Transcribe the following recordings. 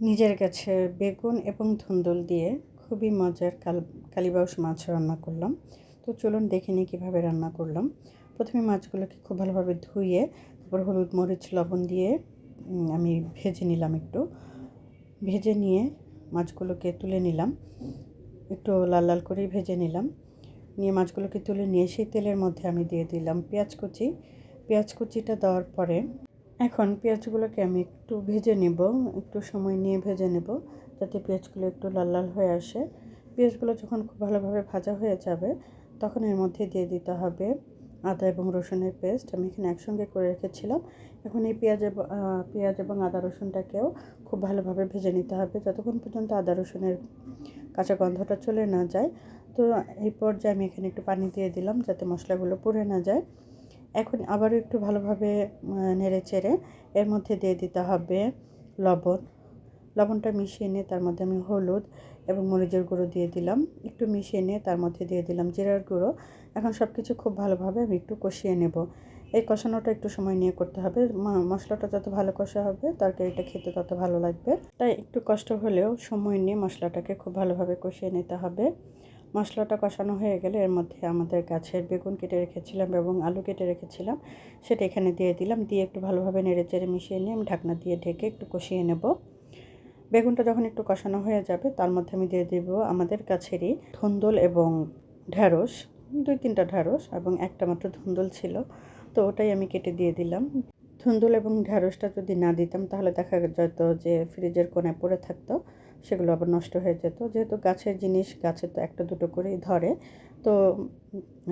নিজের কাছে বেগুন এবং ধুন্দুল দিয়ে খুবই মজার কাল, কালিবাউস মাছ রান্না করলাম। তো চলুন দেখে নিই কীভাবে রান্না করলাম। প্রথমে মাছগুলোকে খুব ভালোভাবে ধুয়ে, তারপর হলুদ মরিচ, লবণ দিয়ে আমি ভেজে নিলাম একটু। ভেজে নিয়ে মাছগুলোকে তুলে নিলাম। একটু লাল লাল করেই ভেজে নিলাম। নিয়ে মাছগুলোকে তুলে নিয়ে সেই তেলের মধ্যে আমি দিয়ে দিলাম পেঁয়াজ কুচি। পেঁয়াজ কুচিটা দেওয়ার পরে এখন পেঁয়াজগুলোকে আমি একটু ভেজে নেব, একটু সময় নিয়ে ভেজে নেব যাতে পেঁয়াজগুলো একটু লাল লাল হয়ে আসে। পেঁয়াজগুলো যখন খুব ভালোভাবে ভাজা হয়ে যাবে, তখন এর মধ্যে দিয়ে দিতে হবে আদা এবং রসুনের পেস্ট। আমি এখানে একসঙ্গে করে রেখেছিলাম। এখন এই পেঁয়াজ পেঁয়াজ এবং আদা রসুনটাকেও খুব ভালোভাবে ভেজে নিতে হবে যতক্ষণ পর্যন্ত আদা রসুনের কাঁচা গন্ধটা চলে না যায়। তো এই পর্যায়ে আমি এখানে একটু পানি দিয়ে দিলাম যাতে মশলাগুলো পুড়ে না যায়। এখন আবারও একটু ভালোভাবে নেড়ে চেড়ে এর মধ্যে দিয়ে দিতে হবে লবণ। লবণটা মিশিয়ে নিয়ে তার মধ্যে আমি হলুদ এবং মরিচের গুঁড়ো দিয়ে দিলাম। একটু মিশিয়ে নিয়ে তার মধ্যে দিয়ে দিলাম জিরার গুঁড়ো। এখন সব কিছু খুব ভালোভাবে আমি একটু কষিয়ে নেব। এই কষানোটা একটু সময় নিয়ে করতে হবে। মশলাটা যত ভালো কষা হবে, তরকারিটা খেতে তত ভালো লাগবে। তাই একটু কষ্ট হলেও সময় নিয়ে মশলাটাকে খুব ভালোভাবে কষিয়ে নিতে হবে। মশলাটা কষানো হয়ে গেলে এর মধ্যে আমাদের গাছের বেগুন কেটে রেখেছিলাম এবং আলু কেটে রেখেছিলাম, সেটা এখানে দিয়ে দিলাম। দিয়ে একটু ভালোভাবে নেড়ে চেড়ে মিশিয়ে নিয়ে আমি ঢাকনা দিয়ে ঢেকে একটু কষিয়ে নেব। বেগুনটা যখন একটু কষানো হয়ে যাবে, তার মধ্যে আমি দিয়ে দেব আমাদের কাছেরই ধুন্দল এবং ঢ্যাঁড়স দুই তিনটা ঢ্যাঁড়স এবং একটা মাত্র ধুন্দল ছিল, তো ওটাই আমি কেটে দিয়ে দিলাম। ধুন্দুল এবং ঢ্যাঁড়সটা যদি না দিতাম, তাহলে দেখা যেত যে ফ্রিজের কোণে পড়ে থাকতো। সেগুলো আবার নষ্ট হয়ে যেত। যেহেতু গাছের জিনিস গাছে তো একটা দুটো করেই ধরে, তো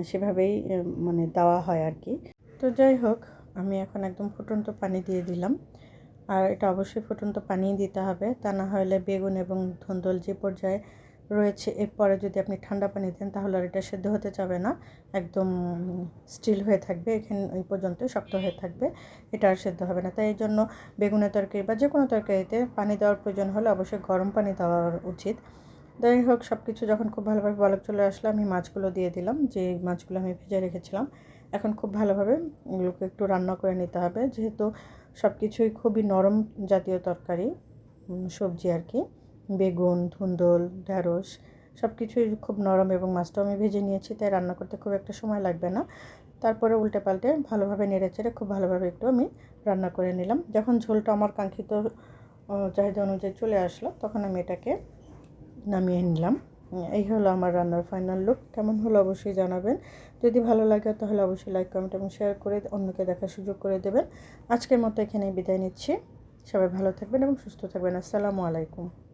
সেভাবেই মানে দেওয়া হয় আর কি। তো যাই হোক, আমি এখন একদম ফুটন্ত পানি দিয়ে দিলাম। আর এটা অবশ্যই ফুটন্ত পানি দিতে হবে। তা না হলে বেগুন এবং ধন্দল যে পর্যায়ে রয়েছে। এরপরে যদি আপনি ঠান্ডা পানি দেন, তাহলে আর এটা সেদ্ধ হতে যাবে না। একদম স্টিল হয়ে থাকবে। এখানে ওই পর্যন্ত শক্ত হয়ে থাকবে। এটা আর সেদ্ধ হবে না। তাই এই জন্য বেগুনের তরকারি বা যে কোনো তরকারিতে পানি দেওয়ার প্রয়োজন হলে অবশ্যই গরম পানি দেওয়া উচিত। যাই হোক সব কিছু যখন খুব ভালোভাবে বলক চলে আসলো, আমি মাছগুলো দিয়ে দিলাম। যে মাছগুলো আমি ভেজে রেখেছিলাম, এখন খুব ভালোভাবে এগুলোকে একটু রান্না করে নিতে হবে। যেহেতু সব কিছুই খুবই নরম জাতীয় তরকারি সবজি আর কি। বেগুন, ধুন্দল ঢ্যাঁড়স সব কিছুই খুব নরম এবং মাছটাও আমি ভেজে নিয়েছি, তাই রান্না করতে খুব একটা সময় লাগবে না। তারপরে উল্টে পাল্টে ভালোভাবে নেড়ে চেড়ে খুব ভালোভাবে একটু আমি রান্না করে নিলাম। যখন ঝোলটা আমার কাঙ্ক্ষিত চাহিদা অনুযায়ী চলে আসলো, তখন আমি এটাকে নামিয়ে নিলাম। এই হলো আমার রান্নার ফাইনাল লুক। কেমন হলো অবশ্যই জানাবেন। যদি ভালো লাগে তাহলে অবশ্যই লাইক, কমেন্ট এবং শেয়ার করে অন্যকে দেখার সুযোগ করে দেবেন। আজকের মতো এখানেই বিদায় নিচ্ছি। সবাই ভালো থাকবেন এবং সুস্থ থাকবেন। আসসালামু আলাইকুম।